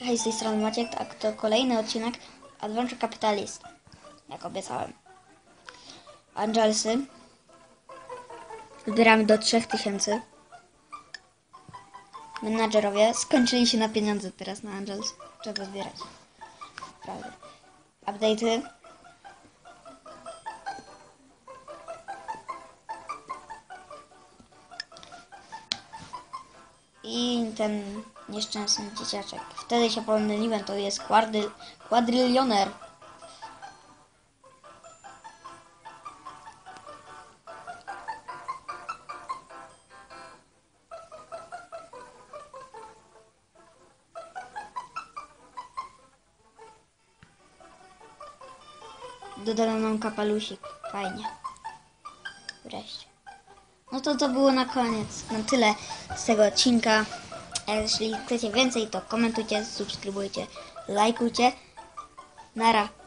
Hej, z tej strony Maciek, a to kolejny odcinek Adventure Capitalist. Jak obiecałem. Angelsy. Zbieramy do 3000. Menadżerowie skończyli się na pieniądze teraz na Angels. Trzeba zbierać. Prawda. Update'y. I ten nieszczęsny dzieciaczek. Wtedy się pomyliłem, to jest kwadry, kwadrylioner. Dodano nam kapelusik. Fajnie. Wreszcie. No to to było na koniec. Na tyle z tego odcinka. A Jeśli chcecie więcej, to komentujcie, subskrybujcie, lajkujcie. Nara.